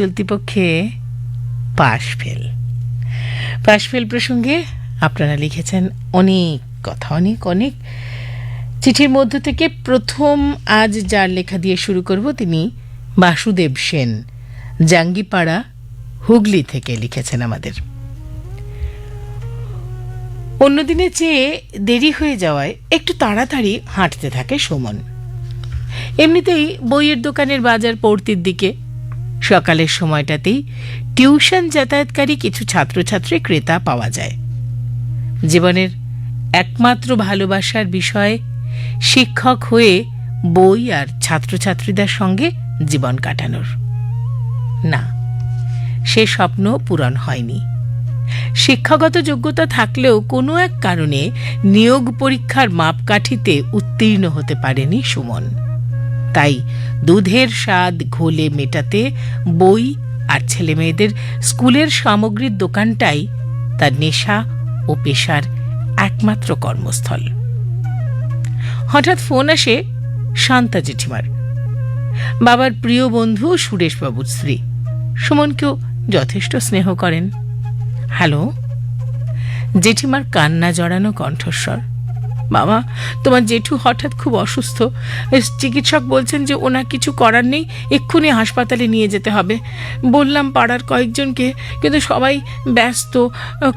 চলতি পক্ষে pass fail. Pass fail প্রসঙ্গে আপনারা লিখেছেন অনেক কথা, অনেক অনেক। চিঠির মধ্য থেকে প্রথম আজ যার লেখা দিয়ে শুরু করব তিনি বাসুদেব সেন, জাঙ্গিপাড়া, হুগলি থেকে লিখেছেন আমাদের। অন্যদিনে চেয়ে দেরি হয়ে যাওয়ায় একটু তাড়াতাড়ি হাঁটতে থাকে সুমন। এমনিতেই বইয়ের দোকানের বাজার পড়তির দিকে সকালের সময়টাতেই টিউশন যাতায়াতকারী কিছু ছাত্রছাত্রী, ক্রেতা পাওয়া যায়। জীবনের একমাত্র ভালোবাসার বিষয় শিক্ষক হয়ে বই আর ছাত্রছাত্রীদের সঙ্গে জীবন কাটানোর। না, সে স্বপ্ন পূরণ হয়নি। শিক্ষাগত যোগ্যতা থাকলেও কোনো এক কারণে নিয়োগ পরীক্ষার মাপকাঠিতে উত্তীর্ণ হতে পারেনি সুমন। তাই দুধের স্বাদ ঘোলে মেটাতে বই আর ছেলেমেয়েদের স্কুলের সামগ্রীর দোকানটাই তার নেশা ও পেশার একমাত্র কর্মস্থল। হঠাৎ ফোন আসে শান্তা জেঠিমার। বাবার প্রিয় বন্ধু সুরেশবাবুর স্ত্রী। সুমনকেও যথেষ্ট স্নেহ করেন। হ্যালো? জেঠিমার কান্না জড়ানো কণ্ঠস্বর। বাবা তোমার জেঠু হঠাৎ খুব অসুস্থ। চিকিৎসক বলছেন যে ওনার কিছু করার নেই, এক্ষুনি হাসপাতালে নিয়ে যেতে হবে। বললাম পাড়ার কয়েকজনকে, কিন্তু সবাই ব্যস্ত,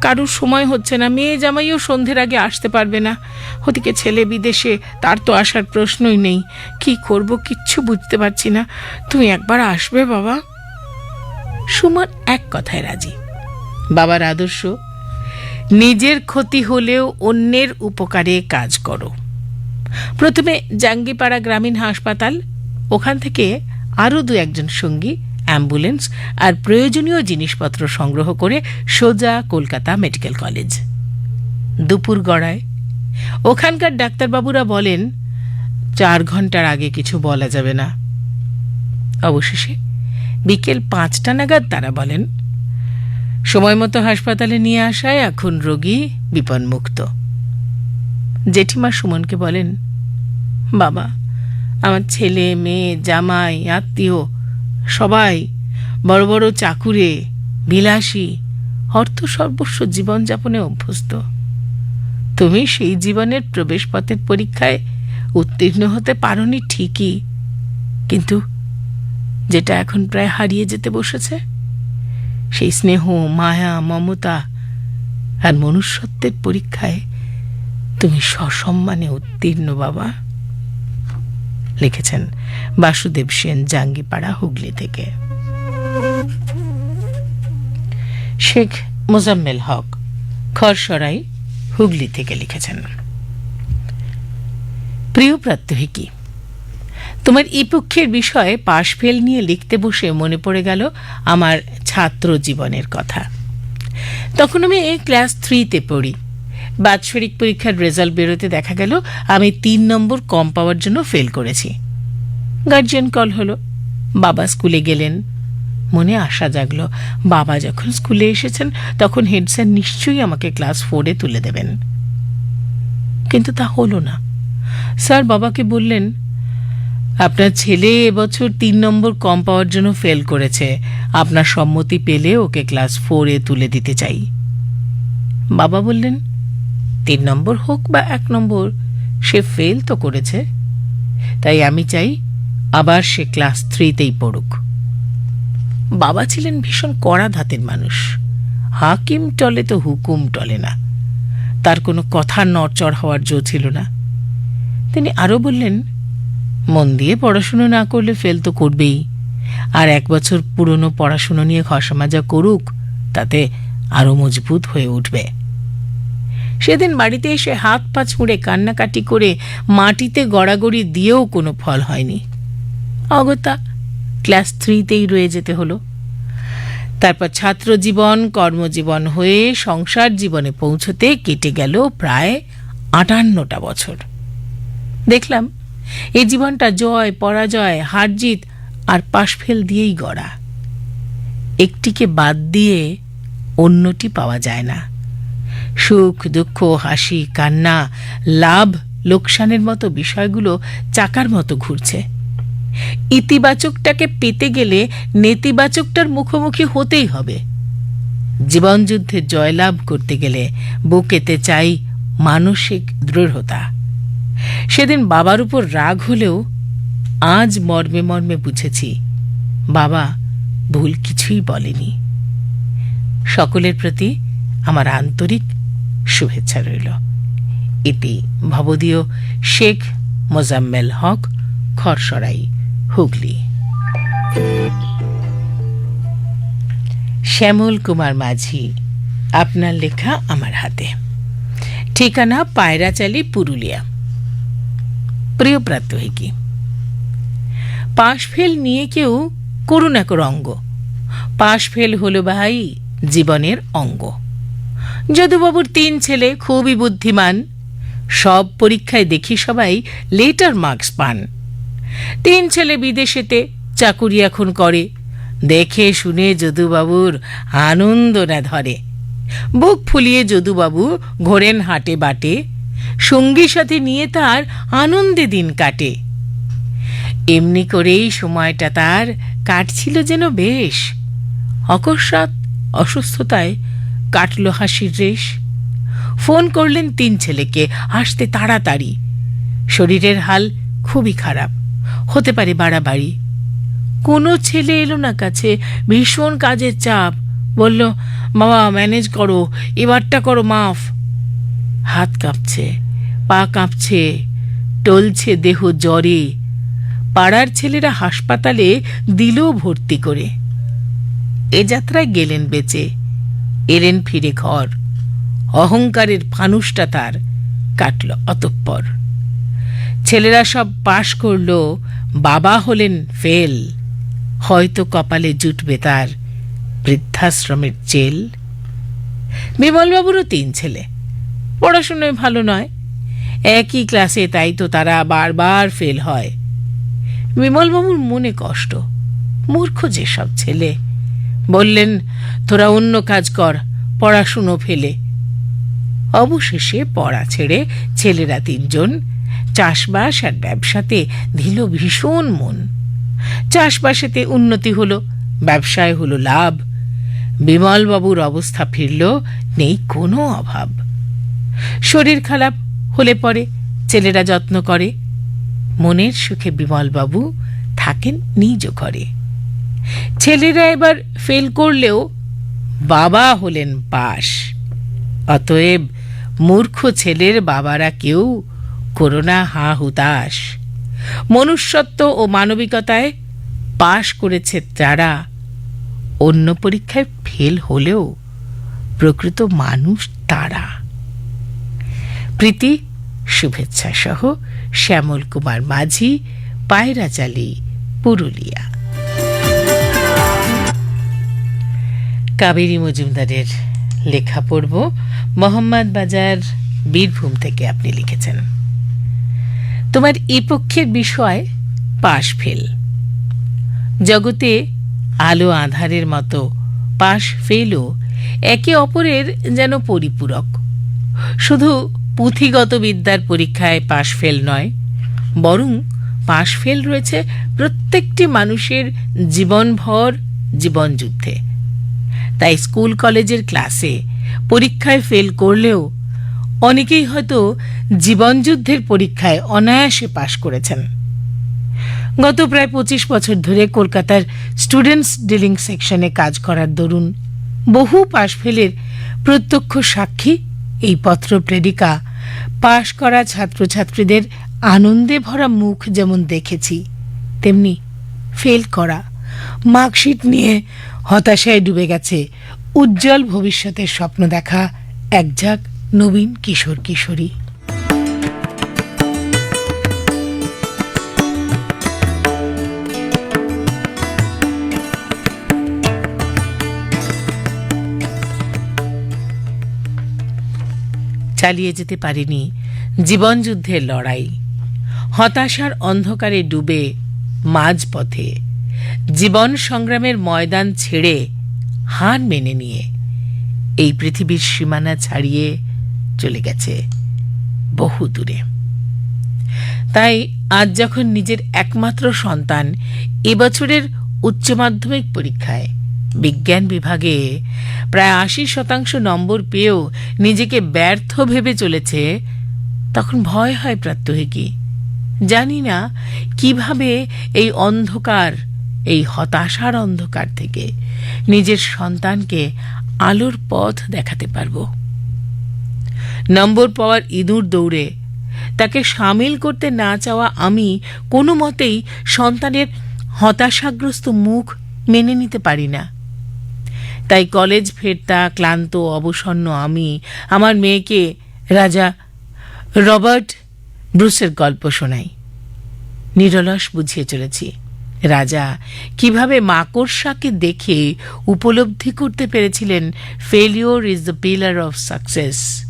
কারুর সময় হচ্ছে না, মেয়ে জামাইও সন্ধ্যের আগে আসতে পারবে না। ওদিকে ছেলে বিদেশে, তার তো আসার প্রশ্নই নেই। কি করব, কিচ্ছু বুঝতে পারছি না। তুমি একবার আসবে বাবা? সুমন এক কথায় রাজি। বাবার আদর্শ নিজের ক্ষতি হলেও অন্যের উপকারে কাজ করো। প্রথমে জাঙ্গিপাড়া গ্রামীণ হাসপাতাল, ওখান থেকে আরও দু একজন সঙ্গী, অ্যাম্বুলেন্স আর প্রয়োজনীয় জিনিসপত্র সংগ্রহ করে সোজা কলকাতা মেডিকেল কলেজ। দুপুর গড়ায়। ওখানকার ডাক্তারবাবুরা বলেন, চার ঘণ্টার আগে কিছু বলা যাবে না। অবশেষে বিকেল পাঁচটা নাগাদ তারা বলেন সময় মতো হাসপাতালে নিয়ে আসায় এখন রোগী বিপন্মুক্ত জেঠিমা সুমনকে বলেন, বাবা, আমার ছেলে, মেয়ে, জামাই, আত্মীয়, সবাই বড় বড় চাকুরে, বিলাসী, অর্থ সর্বস্ব জীবনযাপনে অভ্যস্ত। তুমি সেই জীবনের প্রবেশপথের পরীক্ষায় উত্তীর্ণ হতে পারোনি ঠিকই, কিন্তু যেটা এখন প্রায় হারিয়ে যেতে বসেছে সেই স্নেহ, মায়া, মমতা আর মনুষ্যত্বের পরীক্ষায় তুমি সসম্মানে উত্তীর্ণ বাবা, লিখেছেন বাসুদেব সেন, জাঙ্গিপাড়া, হুগলি থেকে। শেখ মোজাম্মেল হক খরসরাই হুগলি থেকে লিখেছেন। প্রিয় প্রাত্যহিকী তোমার ইপক্ষের বিষয়ে পাশ ফেল নিয়ে লিখতে বসে মনে পড়ে গেল আমার ছাত্র জীবনের কথা। তখন আমি ক্লাস থ্রিতে পড়ি। বাৎসরিক পরীক্ষার রেজাল্ট বেরোতে দেখা গেল আমি তিন নম্বর কম পাওয়ার জন্য ফেল করেছি। গার্জিয়ান কল হলো। বাবা স্কুলে গেলেন। মনে আশা জাগলো। বাবা যখন স্কুলে এসেছেন, তখন হেড স্যার নিশ্চয়ই আমাকে ক্লাস ফোরে তুলে দেবেন। কিন্তু তা হলো না। স্যার বাবাকে বললেন আপনার ছেলে এবছর তিন নম্বর কম পাওয়ার জন্য ফেল করেছে। আপনার সম্মতি পেলে ওকে ক্লাস ফোরে তুলে দিতে চাই। বাবা বললেন, তিন নম্বর হোক বা এক নম্বর, সে ফেল তো করেছে। তাই আমি চাই আবার সে ক্লাস থ্রিতেই পড়ুক। বাবা ছিলেন ভীষণ কড়া ধাতের মানুষ। হাকিম টলে তো হুকুম টলে না। তার কোনো কথা নড়চড় হওয়ার জো ছিল না। তিনি আরও বললেন মন দিয়ে পড়াশুনো না করলে ফেল তো করবেই। আর এক বছর পুরনো পড়াশুনো নিয়ে খসামাজা করুক, তাতে আরও মজবুত হয়ে উঠবে। সেদিন বাড়িতে এসে হাত পা ছুঁড়ে কান্নাকাটি করে মাটিতে গড়াগড়ি দিয়েও কোনো ফল হয়নি। অগত্যা, ক্লাস থ্রিতেই রয়ে যেতে হলো। তারপর ছাত্র জীবন কর্মজীবন হয়ে সংসার জীবনে পৌঁছতে কেটে গেল প্রায় আটান্নটা বছর। দেখলাম এই জীবনটা জয়, পরাজয়, হারজিত আর পাশফেল দিয়েই গড়া। একটিকে বাদ দিয়ে অন্যটি পাওয়া যায় না। সুখ, দুঃখ, হাসি, কান্না, লাভ, লোকসানের মতো বিষয়গুলো চাকার মতো ঘুরছে। ইতিবাচকটাকে পেতে গেলে নেতিবাচকটার মুখোমুখি হতেই হবে। জীবনযুদ্ধে জয়লাভ করতে গেলে বুকেতে চাই মানসিক দৃঢ়তা। সেদিন বাবার উপর রাগ হলেও আজ মর্মে মর্মে বুঝেছি, বাবা ভুল কিছুই বলেনি। সকলের প্রতি আমার আন্তরিক শুভেচ্ছা রইল। এটি ভবদীয় শেখ মোজাম্মেল হক খরসরাই হুগলি। শ্যামল কুমার মাঝি, আপনার লেখা আমার হাতে। ঠিকানা পায়রাচালি, পুরুলিয়া। প্রিয় প্রাত্যহিকী পাশ ফেল নিয়ে কেউ করুন এক রঙ্গ। পাশ ফেল হলো ভাই জীবনের অঙ্গ। যদুবাবুর তিন ছেলে খুবই বুদ্ধিমান, সব পরীক্ষায় দেখি সবাই লেটার মার্কস পান। তিন ছেলে বিদেশেতে চাকুরি এখন করে, দেখে শুনে যদুবাবুর আনন্দ না ধরে। বুক ফুলিয়ে যদুবাবু ঘোরেন হাটে বাটে সঙ্গী সাথে নিয়ে তার আনন্দে দিন কাটে। এমনি করেই সময়টা তার কাটছিল যেন বেশ। অকস্মাৎ অসুস্থতায় কাটল হাসির রেশ। ফোন করলেন তিন ছেলেকে, আসতে তাড়াতাড়ি। শরীরের হাল খুবই খারাপ, হতে পারে বাড়াবাড়ি। কোনো ছেলে এলো না কাছে, ভীষণ কাজের চাপ। বলল বাবা ম্যানেজ করো, এবারটা করো, মাফ। হাত কাঁপছে, পা কাঁপছে, টলছে দেহ জ্বরে। পাড়ার ছেলেরা হাসপাতালে দিল ভর্তি করে। এ যাত্রায় গেলেন বেঁচে, এলেন ফিরে ঘর। অহংকারের ফানুষটা তার কাটল অতঃপর। ছেলেরা সব পাশ করল, বাবা হলেন ফেল, হয়তো কপালে জুটবে তার বৃদ্ধাশ্রমের জেল। বিমলবাবুরও তিন ছেলে পড়াশুনোয় ভালো নয়। একই ক্লাসে তাই তো তারা বারবার ফেল হয়। বিমলবাবুর মনে কষ্ট। মূর্খ যেসব ছেলে। বললেন, তোরা অন্য কাজ কর, পড়াশুনো ফেলে। অবশেষে পড়া ছেড়ে ছেলেরা তিনজন, চাষবাস আর ব্যবসাতে দিল ভীষণ মন। চাষবাসেতে উন্নতি হলো, ব্যবসায় হলো লাভ। বিমলবাবুর অবস্থা ফিরল, নেই কোনো অভাব। শরীর খারাপ হলে পরে ছেলেরা যত্ন করে। মনের সুখে বিমলবাবু থাকেন নিজ ঘরে। ছেলেরা এবার ফেল করলেও বাবা হলেন পাশ অতএব মূর্খ ছেলের বাবারা কেউ করোনা হা হুতাশ মনুষ্যত্ব ও মানবিকতায় পাশ করেছে তারা। অন্য পরীক্ষায় ফেল হলেও প্রকৃত মানুষ তারা। প্রীতি শুভেচ্ছা সহ শ্যামল কুমার মাঝি পায়রাচালি পুরুলিয়া। কাবেরী মজুমদারের লেখা পড়ব, মোহাম্মদ বাজার, বীরভূম থেকে আপনি লিখেছেন। তোমার এ পক্ষের বিষয় পাশ ফেল। জগতে আলো আধারের মতো পাশ ফেলও একে অপরের যেন পরিপূরক। শুধু পুঁথিগত বিদ্যার পরীক্ষায় পাশ ফেল নয়, বরং পাশ ফেল রয়েছে প্রত্যেকটি মানুষের জীবনভর জীবনযুদ্ধে। তাই স্কুল কলেজের ক্লাসে পরীক্ষায় ফেল করলেও অনেকেই হয়তো জীবনযুদ্ধের পরীক্ষায় অনায়াসে পাশ করেছেন। গত প্রায় পঁচিশ বছর ধরে কলকাতার স্টুডেন্টস ডিলিং সেকশনে কাজ করার দরুন বহু পাশ ফেলের প্রত্যক্ষ সাক্ষী এই পত্র প্রেরিকা পাশ করা ছাত্রছাত্রীদের আনন্দে ভরা মুখ যেমন দেখেছি, তেমনি ফেল করা, মার্কশিট নিয়ে হতাশায় ডুবে গেছে, উজ্জ্বল ভবিষ্যতের স্বপ্ন দেখা একঝাক নবীন কিশোর কিশোরী। চালিয়ে যেতে পারেনি। জীবনযুদ্ধের লড়াই। হতাশার অন্ধকারে ডুবে মাঝপথে। জীবন সংগ্রামের ময়দান ছেড়ে হার মেনে নিয়ে এই পৃথিবীর সীমানা ছাড়িয়ে চলে গেছে বহু দূরে। তাই আজ যখন নিজের একমাত্র সন্তান এবছরের উচ্চ মাধ্যমিক পরীক্ষায় বিজ্ঞান বিভাগে প্রায় আশি শতাংশ নম্বর পেয়েও নিজেকে ব্যর্থ ভেবে চলেছে, তখন ভয় হয় প্রাত্যহিকী জানি না কীভাবে এই অন্ধকার, এই হতাশার অন্ধকার থেকে নিজের সন্তানকে আলোর পথ দেখাতে পারব। নম্বর পাওয়ার ইঁদুর দৌড়ে, তাকে সামিল করতে না চাওয়া আমি কোনো মতেই সন্তানের হতাশাগ্রস্ত মুখ মেনে নিতে পারি না। তাই কলেজ ফেরতা ক্লান্ত, অবসন্ন আমি। আমার মেয়েকে রাজা রবার্ট ব্রুসের গল্প শোনাই। নিরলস বুঝিয়ে চলেছি। রাজা, কীভাবে মাকড়সাকে দেখে উপলব্ধি করতে পেরেছিলেন? Failure is the pillar of success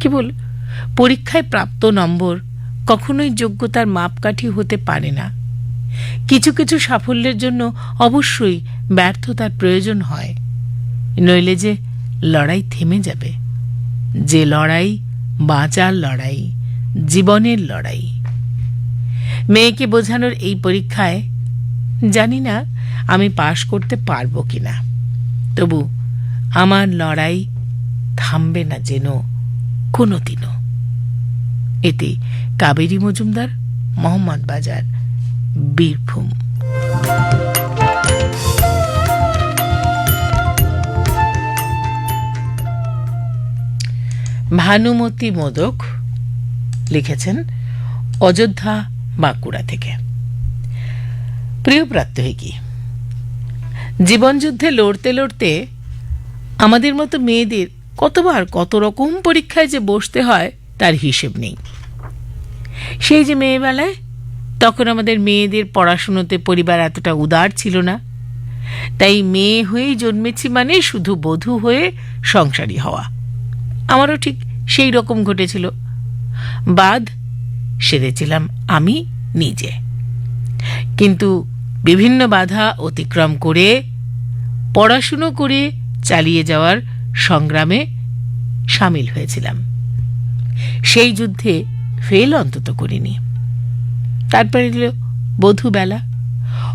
কেবল পরীক্ষায় প্রাপ্ত নম্বর কখনোই যোগ্যতার মাপকাঠি হতে পারে না। কিছু কিছু সাফল্যের জন্য অবশ্যই ব্যর্থতার প্রয়োজন হয়। নইলে যে লড়াই থেমে যাবে। যে লড়াই বাঁচার লড়াই, জীবনের লড়াই। মেয়েকে বোঝানোর এই পরীক্ষায় জানি না আমি পাশ করতে পারব কিনা। তবু আমার লড়াই থামবে না যেন কোনোদিনও। এতে কাবেরী মজুমদার, মোহাম্মদ বাজার, বীরভূম। ভানুমতি মোদক লিখেছেন অযোধ্যা বাঁকুড়া থেকে। প্রিয় প্রাত্যহিকী, জীবনযুদ্ধে লড়তে লড়তে আমাদের মতো মেয়েদের কতবার কত রকম পরীক্ষায় যে বসতে হয় তার হিসেব নেই। সেই যে মেয়েবেলায় তখন আমাদের মেয়েদের পড়াশুনোতে পরিবার এতটা উদার ছিল না। তাই মেয়ে হয়েই জন্মেছি মানে শুধু বধূ হয়ে সংসারী হওয়া। আমারও ঠিক সেই রকম ঘটেছিল। বাদ সেরেছিলাম আমি নিজে। কিন্তু বিভিন্ন বাধা অতিক্রম করে, পড়াশুনো করে চালিয়ে যাওয়ার সংগ্রামে সামিল হয়েছিলাম। সেই যুদ্ধে ফেল অন্তত করিনি। তারপরে এলো বধুবেলা।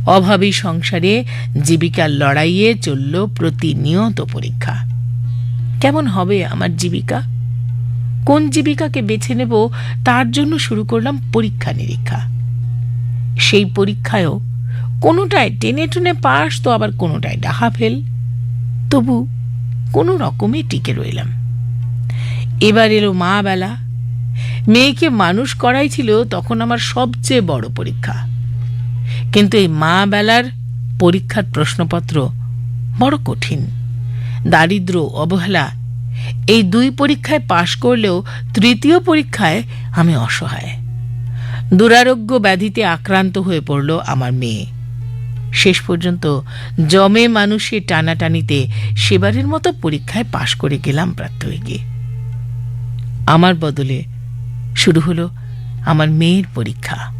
অভাবী সংসারে জীবিকার লড়াইয়ে চলল প্রতিনিয়ত পরীক্ষা। কেমন হবে আমার জীবিকা? কোন জীবিকাকে বেছে নেব তার জন্য শুরু করলাম পরীক্ষা নিরীক্ষা সেই পরীক্ষায়ও কোনোটায় টেনে টুনে পাস তো আবার কোনোটায় ডাহা ফেল। তবু কোনো রকমে টিকে রইলাম। এবার এলো মা বেলা মেয়েকে মানুষ করাই ছিল তখন আমার সবচেয়ে বড় পরীক্ষা। কিন্তু এই মা বেলার পরীক্ষার প্রশ্নপত্র বড় কঠিন। দারিদ্র, অবহেলা, এই দুই পরীক্ষায় পাশ করলেও তৃতীয় পরীক্ষায় আমি অসহায়। দুরারোগ্য ব্যাধিতে আক্রান্ত হয়ে পড়ল আমার মেয়ে। শেষ পর্যন্ত জমে মানুষের টানাটানিতে সেবারের মতো পরীক্ষায় পাশ করে গেলাম প্রাত্যহিকে। আমার বদলে শুরু হলো আমার মেয়ের পরীক্ষা।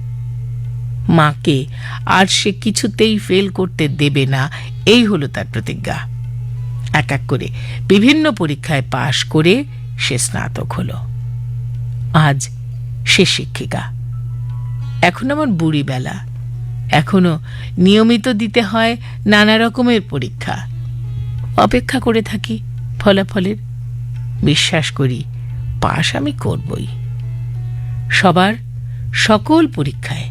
মাকে আর সে কিছুতেই ফেল করতে দেবে না, এই হলো তার প্রতিজ্ঞা। এক এক করে বিভিন্ন পরীক্ষায় পাশ করে সে স্নাতক হলো। আজ সে শিক্ষিকা। এখন আমার বুড়ি বেলা। এখনও নিয়মিত দিতে হয় নানা রকমের পরীক্ষা। অপেক্ষা করে থাকি ফলাফলের। বিশ্বাস করি পাশ আমি করবই। সবার সকল পরীক্ষায়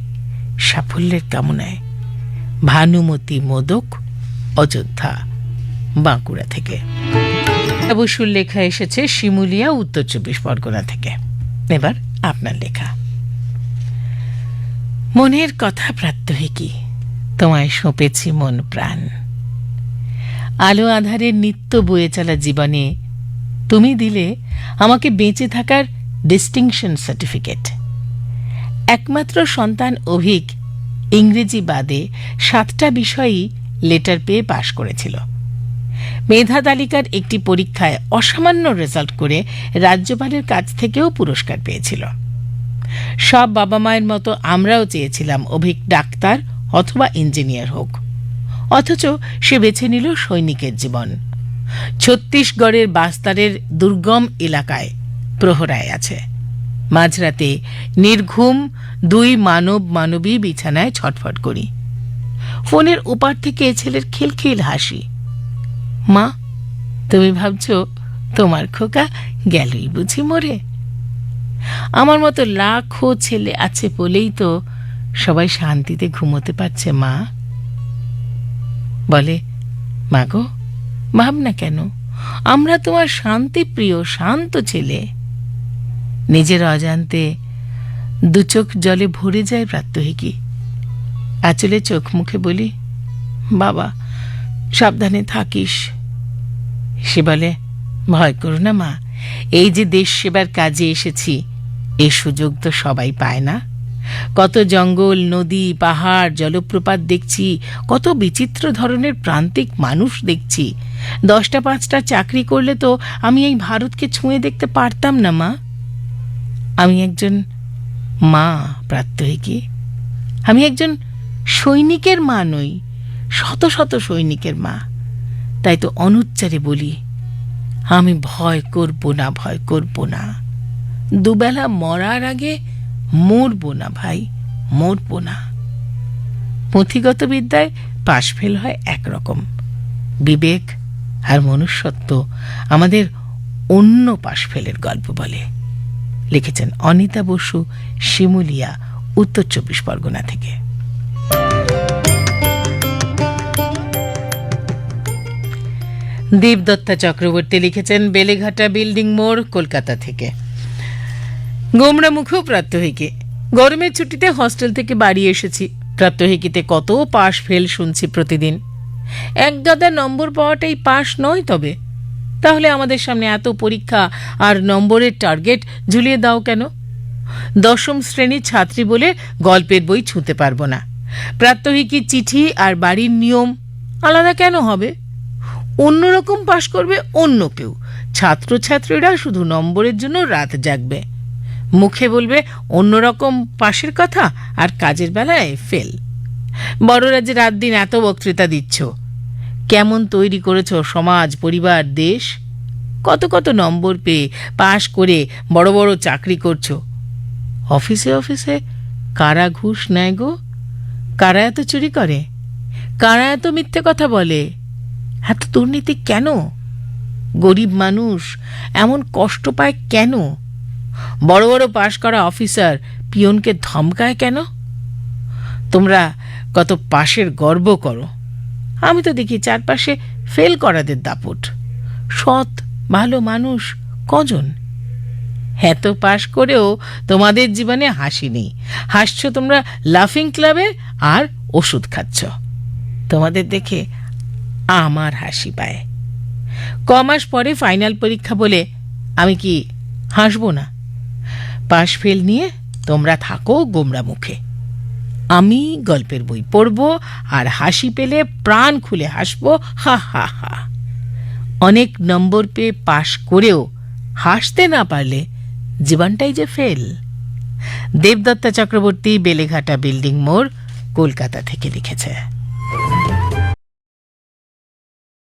সাফল্যের কামনায় ভানুমতি মোদক অযোধ্যা। বাঁকুড়া থেকে। বসুর লেখা এসেছে শিমুলিয়া, উত্তর চব্বিশ পরগনা থেকে। এবার আপনার লেখা। মনের কথা প্রাত্যহিকী তোমায় সঁপেছি মন প্রাণ। আলো আধারের নিত্য বয়ে চলা জীবনে, তুমি দিলে আমাকে বেঁচে থাকার ডিস্টিংশন সার্টিফিকেট একমাত্র সন্তান অভিক ইংরেজি বাদে সাতটা বিষয়ই লেটার পেয়ে পাশ করেছিল। মেধা তালিকার একটি পরীক্ষায় অসামান্য রেজাল্ট করে রাজ্যপালের কাছ থেকেও পুরস্কার পেয়েছিল। সব বাবা মায়ের মতো আমরাও চেয়েছিলাম অভিক ডাক্তার অথবা ইঞ্জিনিয়ার হোক। অথচ সে বেছে নিল সৈনিকের জীবন। ছত্তিশগড়ের বাস্তারের দুর্গম এলাকায় প্রহরায় আছে। মাঝরাতে নির্ঘুম দুই মানব মানবী বিছানায় ছটফট করি। ফোনের ওপার থেকে ছেলের খিলখিল হাসি। মা, তুমি ভাবছ তোমার খোকা গেলই বুঝি মরে? আমার মতো লাখো ছেলে আছে বলেই তো সবাই শান্তিতে ঘুমোতে পারছে, মা। বলে, মা গো, ভাব না কেন, আমরা তোমার শান্তিপ্রিয়, শান্ত ছেলে। নিজের অজান্তে দু চোখ জলে ভরে যায় প্রাত্যহিকী আঁচলে চোখ মুখে বলি, বাবা সাবধানে থাকিস। সে বলে, ভয় করো না মা, এই যে দেশ সেবার কাজে এসেছি, এ সুযোগ তো সবাই পায় না। কত জঙ্গল, নদী, পাহাড়, জলপ্রপাত দেখছি, কত বিচিত্র ধরনের প্রান্তিক মানুষ দেখছি। দশটা, পাঁচটা চাকরি করলে তো আমি এই ভারতকে ছুঁয়ে দেখতে পারতাম না মা। আমি একজন মা প্রাত্যহিকী। আমি একজন সৈনিকের মা নই শত শত সৈনিকের মা। তাই তো অনুচ্চারে বলি, আমি ভয় করব না, ভয় করব না। দুবেলা মরার আগে মরবো না ভাই, মরবো না। পুঁথিগত বিদ্যায় পাশ ফেল হয় একরকম। বিবেক আর মনুষ্যত্ব আমাদের অন্য পাশ ফেলের গল্প বলে। লিখেছেন অনিতা বসু, শিমুলিয়া, উত্তর চব্বিশ পরগনা থেকে। দীপদত্তা চক্রবর্তী লিখেছেন বেলেঘাটা বিল্ডিং মোড়, কলকাতা থেকে। গোমরা মুখেও প্রাত্যহিকে। গরমের ছুটিতে হস্টেল থেকে বাড়ি এসেছি। প্রাত্যহিকিতে কত পাশ ফেল শুনছি প্রতিদিন। এক গাদা নম্বর পাওয়াটাই পাশ নয় তবে। তাহলে আমাদের সামনে এত পরীক্ষা আর নম্বরের টার্গেট ঝুলিয়ে দাও কেন? দশম শ্রেণির ছাত্রী বলে গল্পের বই ছুঁতে পারব না। প্রাত্যহিকী চিঠি আর বাড়ির নিয়ম আলাদা কেন হবে? অন্যরকম পাশ করবে অন্য কেউ। ছাত্রছাত্রীরা শুধু নম্বরের জন্য রাত জাগবে। মুখে বলবে অন্যরকম পাশের কথা আর কাজের বেলায় ফেল বড়রা যে রাত দিন এত বক্তৃতা দিচ্ছ। কেমন তৈরি করেছ সমাজ, পরিবার, দেশ? কত কত নম্বর পেয়ে পাশ করে বড় বড় চাকরি করছ। অফিসে অফিসে কারা ঘুষ নেয় গো? কারা এত চুরি করে? কারা এত মিথ্যে কথা বলে? এত দুর্নীতি কেন? গরিব মানুষ এমন কষ্ট পায় কেন? বড় বড় পাশ করা অফিসার পিয়নকে ধমকায় কেন? তোমরা কত পাশের গর্ব করো। আমি তো দেখি চারপাশে ফেল করাদের দাপট। সৎ, ভালো মানুষ কজন? এত পাশ করেও তোমাদের জীবনে হাসি নেই। হাসছো তোমরা লাফিং ক্লাবে আর ওষুধ খাচ্ছ। তোমাদের দেখে আমার হাসি পায়। কমাস পরে ফাইনাল পরীক্ষা বলে আমি কি হাসবো না? পাশ ফেল নিয়ে তোমরা থাকো গোমরা মুখে। আমি গল্পের বই পড়ব আর হাসি পেলে প্রাণ খুলে হাসব, হা হা হা। অনেক নম্বর পেয়ে পাশ করেও হাসতে না পারলে জীবনটাই যে ফেল দেবদত্তা চক্রবর্তী বেলেঘাটা বিল্ডিং মোড় কলকাতা থেকে লিখেছে।